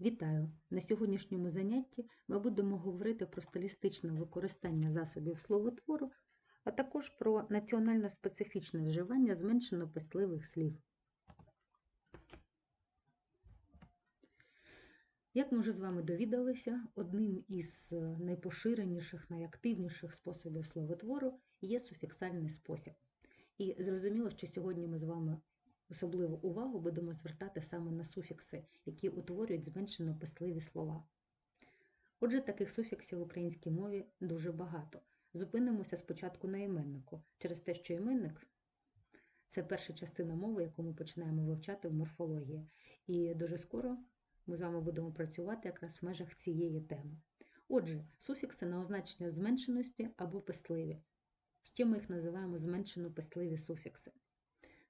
Вітаю! На сьогоднішньому занятті ми будемо говорити про стилістичне використання засобів словотвору, а також про національно-специфічне вживання зменшено-пестливих слів. Як ми вже з вами довідалися, одним із е, найпоширеніших, найактивніших способів словотвору є суфіксальний спосіб. І зрозуміло, що сьогодні ми з вами особливу увагу будемо звертати саме на суфікси, які утворюють зменшено писливі слова. Отже, таких суфіксів в українській мові дуже багато. Зупинимося спочатку на іменнику, через те, що іменник це перша частина мови, яку ми починаємо вивчати в морфології. І дуже скоро ми з вами будемо працювати якраз в межах цієї теми. Отже, суфікси на означення зменшеності або писливі. Ще ми їх називаємо зменшено писливі суфікси.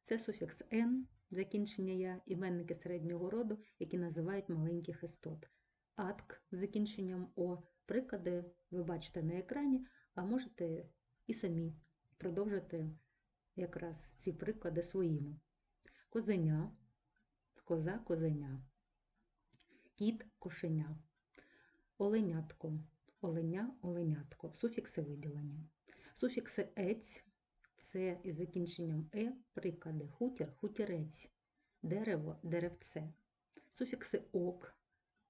Це суфікс «н», закінчення я, іменники середнього роду, які називають маленьких істот. Атк з закінченням О. Приклади ви бачите на екрані, а можете і самі продовжити якраз ці приклади своїми. Козеня, коза, козеня, кіт, кошеня, оленятко, оленя, оленятко, суфікси виділення. Суфікси ець це із закінченням е приклади хутір, хутірець, дерево, деревце. Суфікси ок,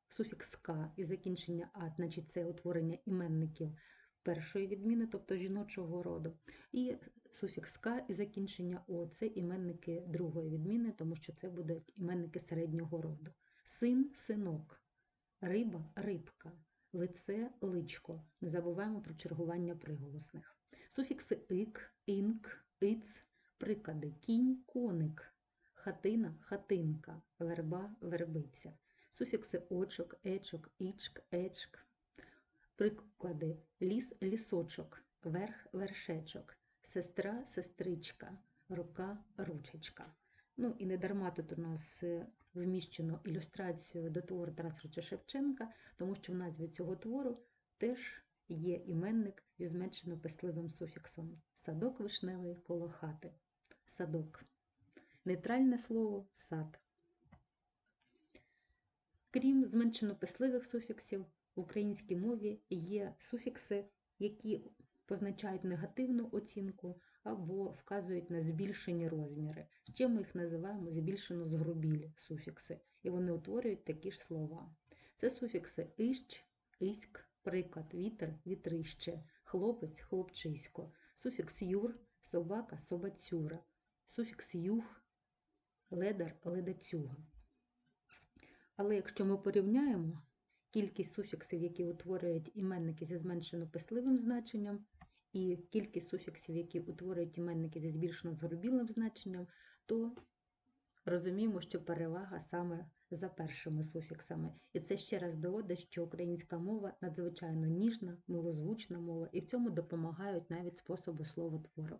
суфікс ка із закінчення ат, значить це утворення іменників першої відміни, тобто жіночого роду. І суфікс ка із закінчення о це іменники другої відміни, тому що це будуть іменники середнього роду. Син, синок, риба, рибка, лице, личко. Не забуваємо про чергування приголосних. Суфікси ик, інк, иц, приклади кінь, коник, хатина, хатинка, верба, вербиця. Суфікси очок, ечок, ічк, ечк. Приклади ліс, лісочок, верх, вершечок, сестра, сестричка, рука, ручечка. Ну і не дарма тут у нас е, вміщено ілюстрацію до твору Тараса Шевченка, тому що в назві цього твору теж є іменник зі зменшено писливим суфіксом садок вишневий коло хати. Садок. Нейтральне слово сад. Крім зменшено писливих суфіксів, в українській мові є суфікси, які позначають негативну оцінку або вказують на збільшені розміри. Ще ми їх називаємо збільшено згрубілі суфікси, і вони утворюють такі ж слова. Це суфікси іщ, іськ, приклад, вітер, вітрище, хлопець, хлопчисько, суфікс юр, собака, собацюра, суфікс юг, ледар, ледацюга. Але якщо ми порівняємо кількість суфіксів, які утворюють іменники зі зменшено писливим значенням, і кількість суфіксів, які утворюють іменники зі збільшено згрубілим значенням, то розуміємо, що перевага саме за першими суфіксами. І це ще раз доводить, що українська мова надзвичайно ніжна, милозвучна мова, і в цьому допомагають навіть способи словотвору.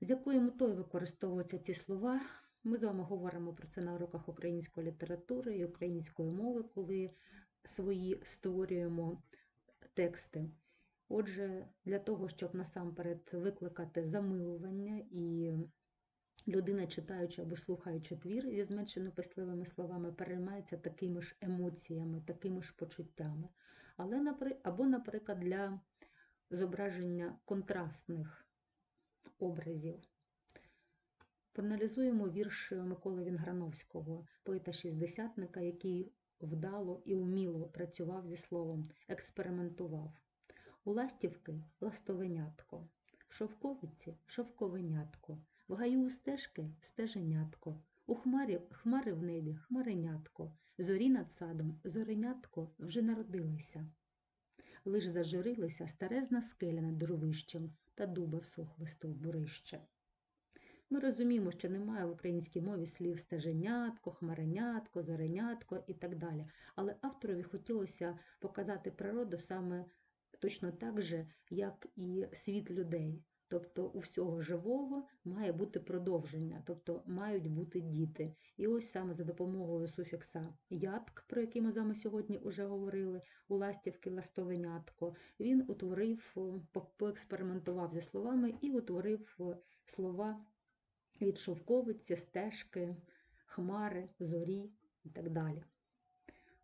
З якою метою використовуються ці слова? Ми з вами говоримо про це на уроках української літератури і української мови, коли свої створюємо тексти. Отже, для того, щоб насамперед викликати замилування і людина, читаючи або слухаючи твір зі зменшено писливими словами, переймається такими ж емоціями, такими ж почуттями. Але, Або, наприклад, для зображення контрастних образів. Проаналізуємо вірш Миколи Вінграновського, поета-шістдесятника, який вдало і вміло працював зі словом, експериментував. У ластівки ластовенятко, в шовковиці шовковенятко, в гаю у стежки стеженятко, у хмарі хмари в небі хмаренятко, зорі над садом зоренятко вже народилися. Лиш зажурилися старезна скеля над дровищем та дуба всохли стовбурище. Ми розуміємо, що немає в українській мові слів стеженятко, хмаренятко, зоренятко і так далі. Але авторові хотілося показати природу саме точно так же, як і світ людей. Тобто у всього живого має бути продовження, тобто мають бути діти. І ось саме за допомогою суфікса ятк, про який ми з вами сьогодні вже говорили, у ластівки ластовенятко, він утворив, поекспериментував зі словами і утворив слова від шовковиці, стежки, хмари, зорі і так далі.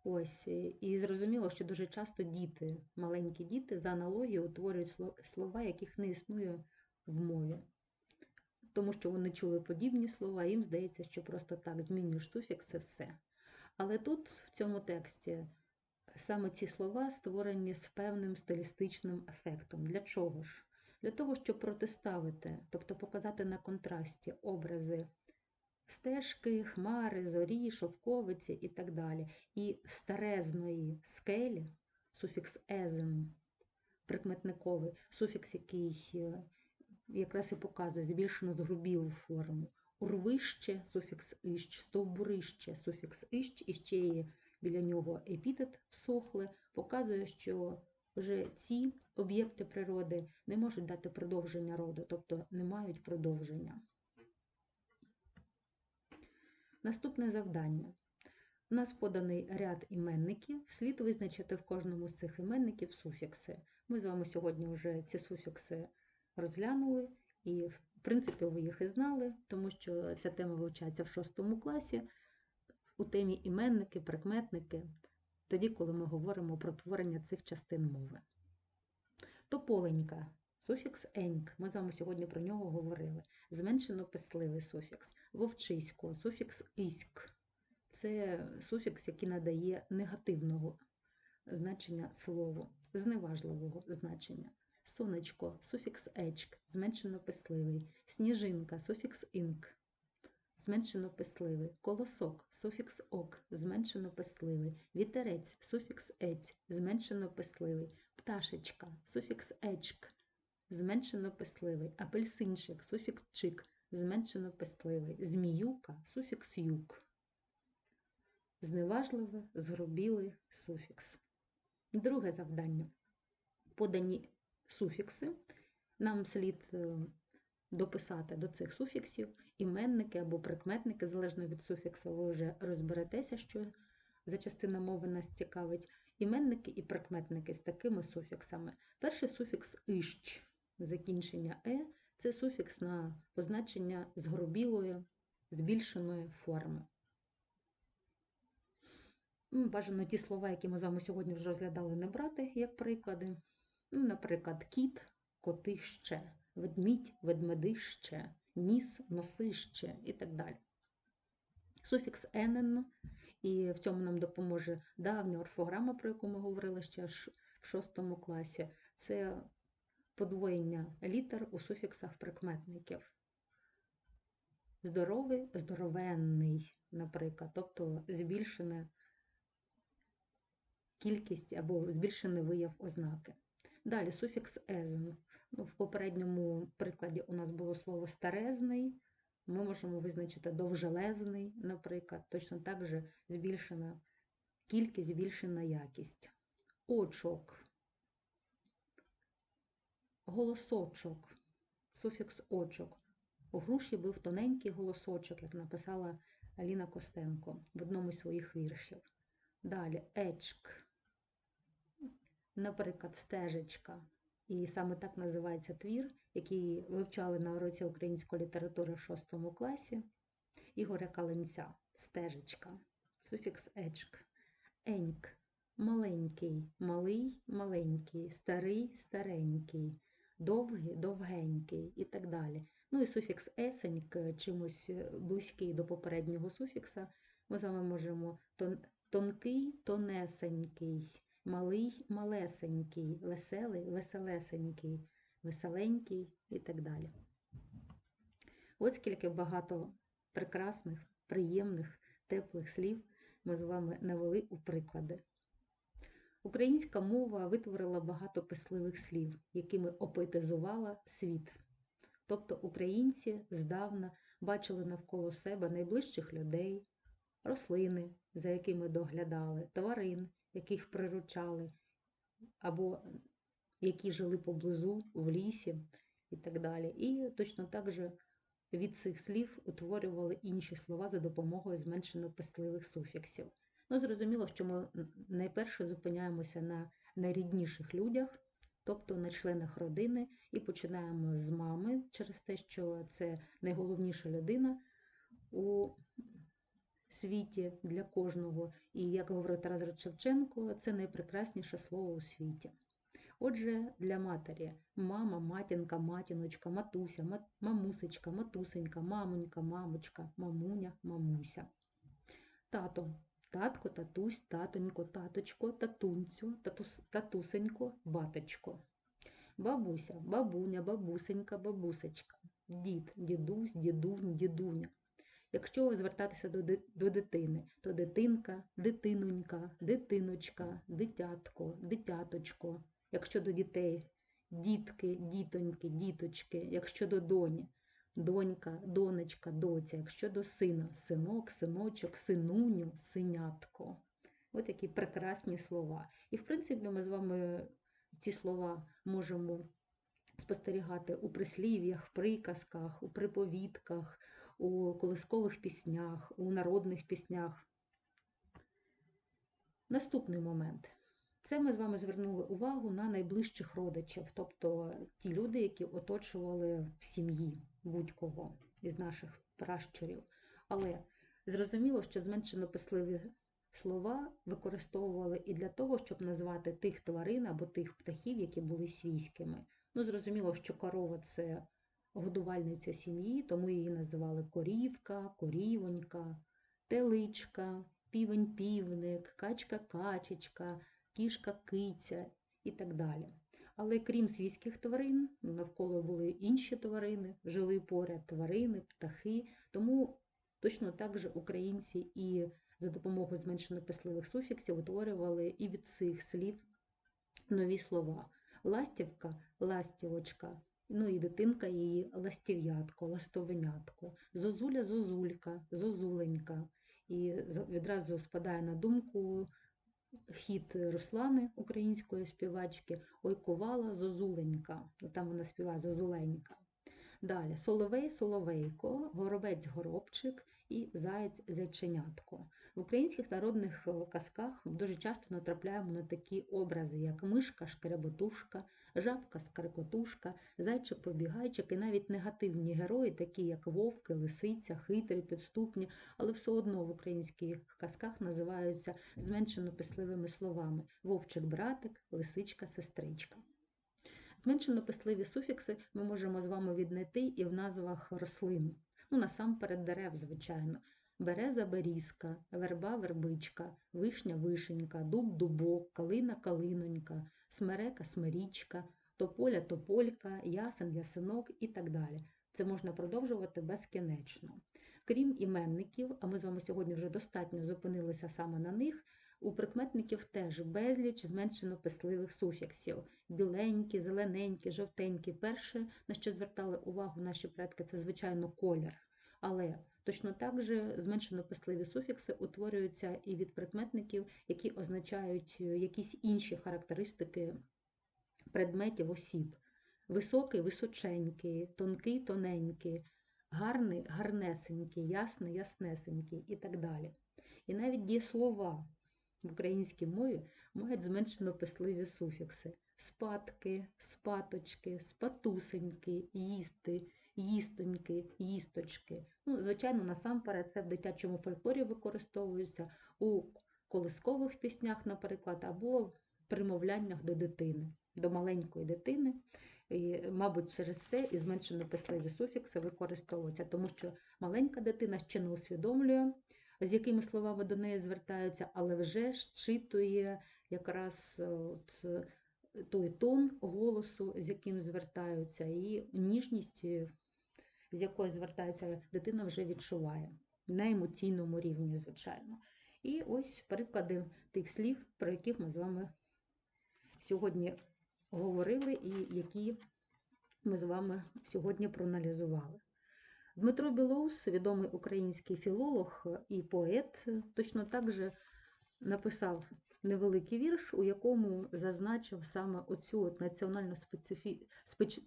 Ось, і- і зрозуміло, що дуже часто діти, маленькі діти, за аналогією утворюють слова, яких не існує в мові. Тому що вони чули подібні слова, їм здається, що просто так змінюєш суфікс це все. Але тут, в цьому тексті, саме ці слова створені з певним стилістичним ефектом. Для чого ж? Для того, щоб протиставити, тобто показати на контрасті образи стежки, хмари, зорі, шовковиці і так далі. І старезної скелі, суфікс езм, прикметниковий, суфікс, який е, якраз і показує збільшено згрубілу форму. Урвище, суфікс іщ, стовбурище, суфікс іщ, і ще є біля нього епітет всохле, показує, що вже ці об'єкти природи не можуть дати продовження роду, тобто не мають продовження. Наступне завдання. У нас поданий ряд іменників. Слід визначити в кожному з цих іменників суфікси. Ми з вами сьогодні вже ці суфікси розглянули, і, в принципі, ви їх і знали, тому що ця тема вивчається в шостому класі у темі іменники, прикметники, тоді, коли ми говоримо про творення цих частин мови. Тополенька. Суфікс еньк. Ми з вами сьогодні про нього говорили. Зменшено писливий суфікс. Вовчисько, суфікс іськ. Це суфікс, який надає негативного значення слову, зневажливого значення. Сонечко, суфікс ечк, зменшено писливий. Сніжинка, суфікс інк, зменшено писливий. Колосок, суфікс ок, зменшено писливий. Вітерець, суфікс ець, зменшено писливий. Пташечка, суфікс ечк, зменшено писливий. Апельсинчик, суфікс чик, зменшено писливий. Зміюка, суфікс юк. Зневажливе, згрубілий суфікс. Друге завдання. Подані суфікси. Нам слід е, дописати до цих суфіксів іменники або прикметники, залежно від суфіксу, ви вже розберетеся, що за частина мови нас цікавить. Іменники і прикметники з такими суфіксами. Перший суфікс іщ, закінчення е, це суфікс на позначення згрубілої, збільшеної форми. Бажано ті слова, які ми з вами сьогодні вже розглядали, не брати як приклади. Ну, Наприклад, кіт, котище, ведмідь, ведмедище, ніс, носище і так далі. Суфікс енен, і в цьому нам допоможе давня орфограма, про яку ми говорили ще в шостому класі. Це подвоєння літер у суфіксах прикметників. Здоровий, здоровенний, наприклад, тобто збільшена кількість або збільшений вияв ознаки. Далі суфікс езм. Ну, в попередньому прикладі у нас було слово старезний. Ми можемо визначити довжелезний, наприклад, точно так же збільшена кількість, збільшена якість. Очок, голосочок, суфікс очок. У груші був тоненький голосочок, як написала Аліна Костенко в одному з своїх віршів. Далі ечк, наприклад, стежечка. І саме так називається твір, який вивчали на уроці української літератури в шостому класі Ігоря Каленця. Стежечка, суфікс ечк, еньк, маленький, малий, маленький, старий, старенький, довгий, довгенький і так далі. Ну і суфікс есеньк, чимось близький до попереднього суфікса, ми з вами можемо тон, тонкий, тонесенький, малий, малесенький, веселий, веселесенький, веселенький і так далі. От скільки багато прекрасних, приємних, теплих слів ми з вами навели у приклади. Українська мова витворила багато писливих слів, якими опоетизувала світ. Тобто українці здавна бачили навколо себе найближчих людей, рослини, за якими доглядали, тварин, яких приручали, або які жили поблизу в лісі і так далі. І точно так же від цих слів утворювали інші слова за допомогою зменшено писливих суфіксів. Ну, зрозуміло, що ми найперше зупиняємося на найрідніших людях, тобто на членах родини, і починаємо з мами через те, що це найголовніша людина у світі для кожного. І як говорив Тарас Шевченко, це найпрекрасніше слово у світі. Отже, для матері мама, матінка, матіночка, матуся, мат- мамусечка, матусенька, мамонька, мамочка, мамуня, мамуся. Тато, татко, татусь, татонько, таточко, татунцю, татус, татусенько, батечко. Бабуся, бабуня, бабусенька, бабусечка. Дід, дідусь, дідунь, дідуня. Якщо звертатися до, до дитини, то дитинка, дитинонька, дитиночка, дитятко, дитяточко. Якщо до дітей дітки, дітоньки, діточки, якщо до доні, донька, донечка, доця, якщо до сина, синок, синочок, синуню, синятко. Ось такі прекрасні слова. І в принципі ми з вами ці слова можемо спостерігати у прислів'ях, приказках, у приповідках, у колискових піснях, у народних піснях. Наступний момент. Це ми з вами звернули увагу на найближчих родичів, тобто ті люди, які оточували в сім'ї будь-кого із наших пращурів. Але зрозуміло, що зменшено писливі слова використовували і для того, щоб назвати тих тварин або тих птахів, які були свійськими. Ну, зрозуміло, що корова це годувальниця сім'ї, тому її називали корівка, корівонька, теличка, півень-півник, качка-качечка, кішка-киця і так далі. Але крім свійських тварин, навколо були інші тварини, жили поряд тварини, птахи. Тому точно так же українці і за допомогою зменшено писливих суфіксів утворювали і від цих слів нові слова. Ластівка ластівочка, ну і дитинка її ластів'ятко, ластовенятко, зозуля зозулька, зозуленька. І відразу спадає на думку хіт Руслани, української співачки, Ой кувала зозуленька. Ну, Там вона співає зозуленька. Далі соловей, соловейко, горобець, горобчик і заєць, зайченятко. В українських народних казках дуже часто натрапляємо на такі образи, як мишка, шкереботушка, жабка, скрикотушка, зайчик, побігайчик і навіть негативні герої, такі як вовки, лисиця, хитрі, підступні, але все одно в українських казках називаються зменшено писливими словами вовчик братик, лисичка, сестричка. Зменшено писливі суфікси ми можемо з вами віднайти і в назвах рослин. Ну, насамперед дерев, звичайно. Береза берізка, верба вербичка, вишня вишенька, дуб дубок, калина калинонька, смерека смирічка, тополя тополька, ясен ясинок і так далі. Це можна продовжувати безкінечно. Крім іменників, а ми з вами сьогодні вже достатньо зупинилися саме на них. У прикметників теж безліч зменшено писливих суфіксів: біленькі, зелененькі, жовтенькі. Перше, на що звертали увагу наші предки, це звичайно колір. Але точно так же зменшено писливі суфікси утворюються і від прикметників, які означають е, якісь інші характеристики предметів осіб. Високий, височенький, тонкий, тоненький, гарний, гарнесенький, ясний, яснесенький і так далі. І навіть дієслова в українській мові мають зменшено писливі суфікси: спадки, спаточки, спатусеньки, їсти, їстоньки, їсточки. Ну, звичайно, насамперед це в дитячому фольклорі використовується у колискових піснях, наприклад, або в примовляннях до дитини, до маленької дитини. І, мабуть, через це і зменшено писливі суфікси використовуються, тому що маленька дитина ще не усвідомлює, з якими словами до неї звертаються, але вже щитує якраз е, от, той тон голосу, з яким звертаються, і ніжність, е, з якою звертається дитина, вже відчуває на емоційному рівні, звичайно. І ось приклади тих слів, про яких ми з вами сьогодні говорили, і які ми з вами сьогодні проаналізували. Дмитро Білоус, відомий український філолог і поет, точно так же написав невеликий вірш, у якому зазначив саме оцю от національно-специфі...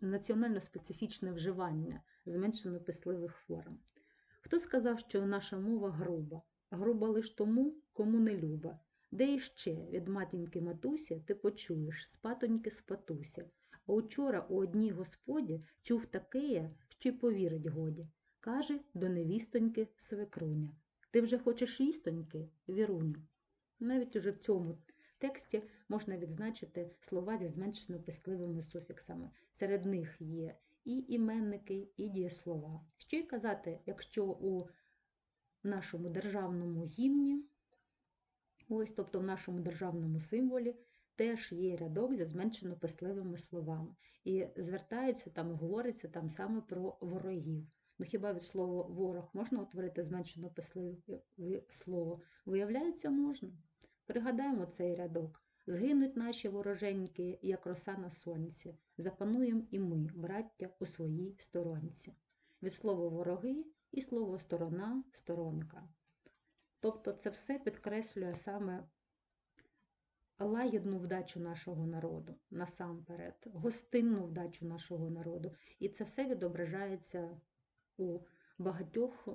національно-специфічне вживання зменшено писливих форм. Хто сказав, що наша мова груба? Груба лиш тому, кому не люба. Де іще від матінки матусі ти почуєш спатоньки спатуся. А учора у одній господі чув такеє, що й повірить годі. Каже до невістоньки свекруня. Ти вже хочеш їстоньки, віруню. Навіть уже в цьому тексті можна відзначити слова зі зменшено писливими суфіксами. Серед них є і іменники, і дієслова. Що й казати, якщо у нашому державному гімні, ось, тобто в нашому державному символі, теж є рядок зі зменшено писливими словами. І звертаються там, говориться там саме про ворогів. Ну хіба від слова ворог можна утворити зменшено писливе слово? Виявляється, можна. Пригадаємо цей рядок. Згинуть наші вороженьки, як роса на сонці. Запануєм і ми, браття, у своїй сторонці. Від слова вороги і слово сторона, сторонка. Тобто це все підкреслює саме лагідну вдачу нашого народу насамперед, гостинну вдачу нашого народу. І це все відображається у багатьох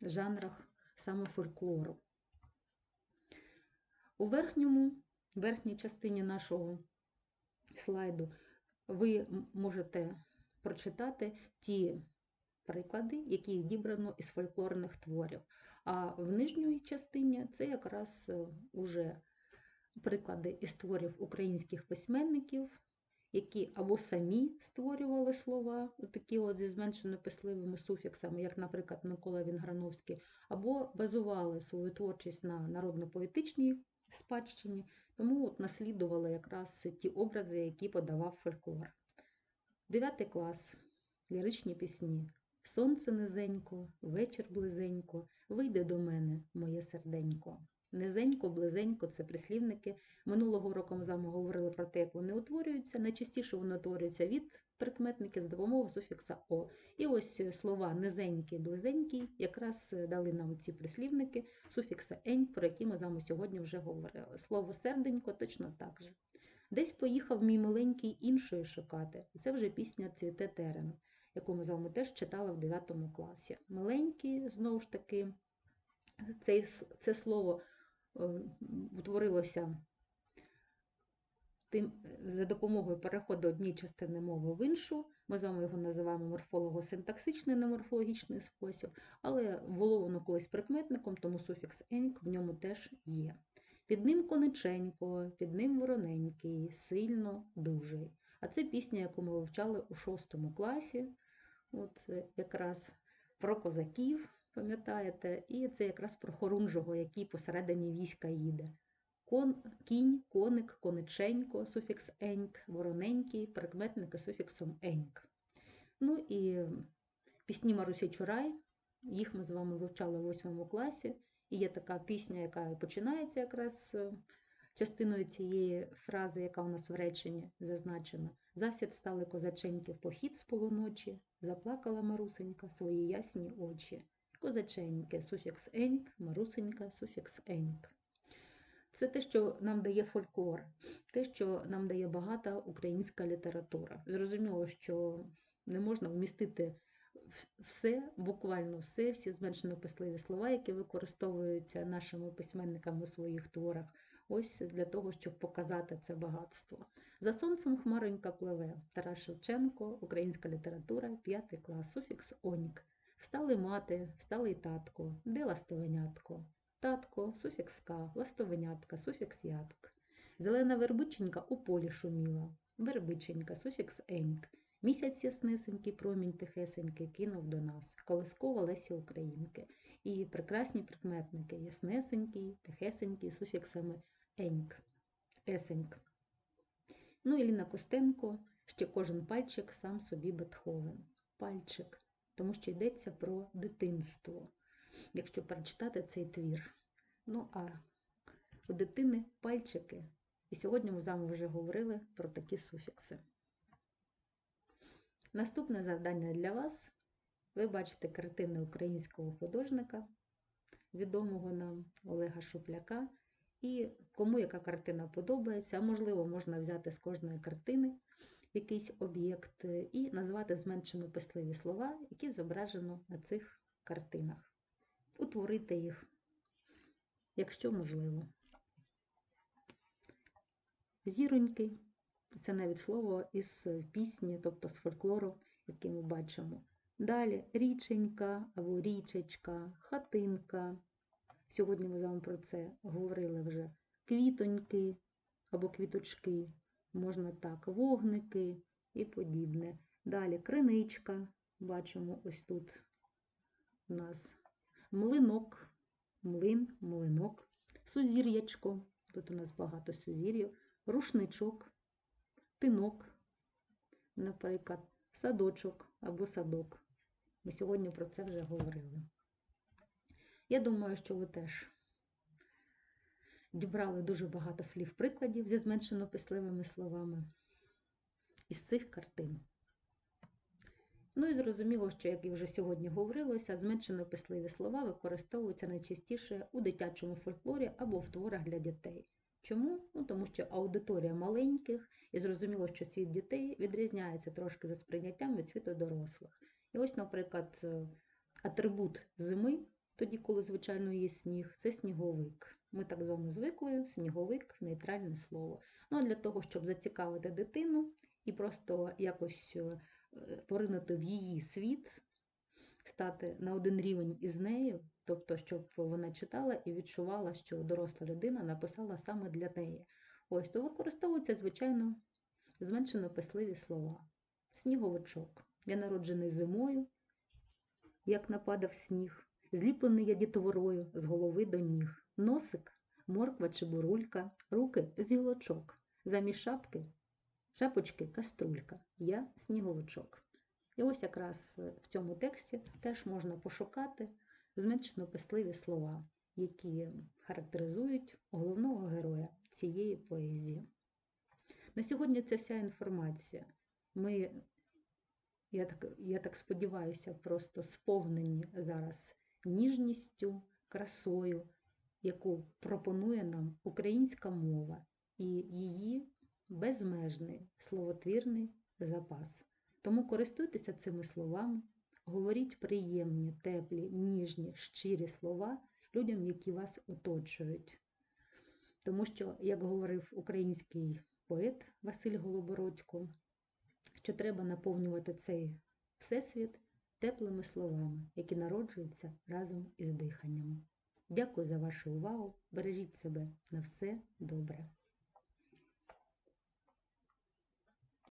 жанрах саме фольклору. У верхньому, верхній частині нашого слайду ви можете прочитати ті приклади, які дібрано із фольклорних творів. А в нижній частині це якраз е, уже приклади із творів українських письменників, які або самі створювали слова, такі от зі зменшено писливими суфіксами, як, наприклад, Микола Вінграновський, або базували свою творчість на народно-поетичній спадщині, тому от наслідували якраз ті образи, які подавав фольклор. Дев'ятий клас, ліричні пісні. Сонце низенько, вечір близенько, вийде до мене, моє серденько. Низенько, близенько це прислівники. Минулого року ми з вами говорили про те, як вони утворюються. Найчастіше вони утворюються від прикметники з допомогою суфікса О. І ось слова низенький, близенький якраз дали нам ці прислівники суфікса ень, про які ми з вами сьогодні вже говорили. Слово серденько точно так же. Десь поїхав мій миленький іншої шукати. Це вже пісня Цвіте терен, яку ми з вами теж читали в 9 класі. Миленький, знову ж таки, це, це слово утворилося тим, за допомогою переходу однієї частини мови в іншу. Ми з вами його називаємо морфолого-синтаксичний неморфологічний спосіб, але було воно колись прикметником, тому суфікс еньк в ньому теж є. Під ним кониченько, під ним вороненький, сильно дужий. А це пісня, яку ми вивчали у шостому класі, от якраз про козаків пам'ятаєте? І це якраз про хорунжого, який посередині війська їде. Кон, Кінь, коник, кониченько, суфікс еньк, вороненький, прикметники суфіксом еньк. Ну і пісні Марусі Чурай, їх ми з вами вивчали в 8 класі. І є така пісня, яка починається якраз е, частиною цієї фрази, яка у нас в реченні зазначена. Засід стали козаченьки в похід з полуночі, заплакала Марусенька свої ясні очі козаченьке, суфікс еньк, марусенька, суфікс еньк. Це те, що нам дає фольклор, те, що нам дає багата українська література. Зрозуміло, що не можна вмістити все, буквально все, всі зменшено писливі слова, які використовуються нашими письменниками у своїх творах, ось для того, щоб показати це багатство. За сонцем хмаронька пливе. Тарас Шевченко, українська література, 5 клас, суфікс оньк. Встали мати, встали й татко, де ластовенятко? Татко, суфікс К, ластовенятка, суфікс ятк. Зелена вербиченька у полі шуміла, вербиченька, суфікс еньк. Місяць яснесенький, промінь тихесенький кинув до нас, колискова Лесі Українки. І прекрасні прикметники яснесенький, тихесенький, суфіксами еньк, есеньк. Ну і Ліна Костенко, ще кожен пальчик сам собі Бетховен. Пальчик тому що йдеться про дитинство, якщо перечитати цей твір. Ну, а у дитини пальчики. І сьогодні ми з вами вже говорили про такі суфікси. Наступне завдання для вас. Ви бачите картини українського художника, відомого нам Олега Шупляка. І кому яка картина подобається, а можливо, можна взяти з кожної картини якийсь об'єкт і назвати зменшено писливі слова, які зображено на цих картинах. Утворити їх, якщо можливо. Зіроньки це навіть слово із пісні, тобто з фольклору, який ми бачимо. Далі річенька або річечка, хатинка, Сьогодні ми з вами про це говорили вже. Квітоньки або квіточки, можна так, вогники і подібне. Далі криничка, бачимо ось тут у нас млинок, млин, млинок, сузір'ячко, тут у нас багато сузір'їв, рушничок, тинок, наприклад, садочок або садок. Ми сьогодні про це вже говорили. Я думаю, що ви теж дібрали дуже багато слів прикладів зі зменшено писливими словами із цих картин. Ну і зрозуміло, що, як і вже сьогодні говорилося, зменшено писливі слова використовуються найчастіше у дитячому фольклорі або в творах для дітей. Чому? Ну, тому що аудиторія маленьких, і зрозуміло, що світ дітей відрізняється трошки за сприйняттям від світу дорослих. І ось, наприклад, атрибут зими, тоді, коли, звичайно, є сніг, це сніговик. Ми так з вами звикли, сніговик нейтральне слово. Ну а для того, щоб зацікавити дитину і просто якось поринути в її світ, стати на один рівень із нею, тобто, щоб вона читала і відчувала, що доросла людина написала саме для неї. Ось то використовуються, звичайно, зменшено писливі слова. Сніговичок. Я народжений зимою, як нападав сніг, зліплений я дітоворою з голови до ніг. Носик, морква чи бурулька, руки з гілочок. Замість шапки, шапочки каструлька. Я сніговичок. І ось якраз в цьому тексті теж можна пошукати зменшено писливі слова, які характеризують головного героя цієї поезії. На сьогодні це вся інформація. Ми, я так, я так сподіваюся, просто сповнені зараз ніжністю, красою, яку пропонує нам українська мова і її безмежний словотвірний запас. Тому користуйтеся цими словами, говоріть приємні, теплі, ніжні, щирі слова людям, які вас оточують. Тому що, як говорив український поет Василь Голобородько, що треба наповнювати цей всесвіт теплими словами, які народжуються разом із диханням. Дякую за вашу увагу. Бережіть себе на все добре.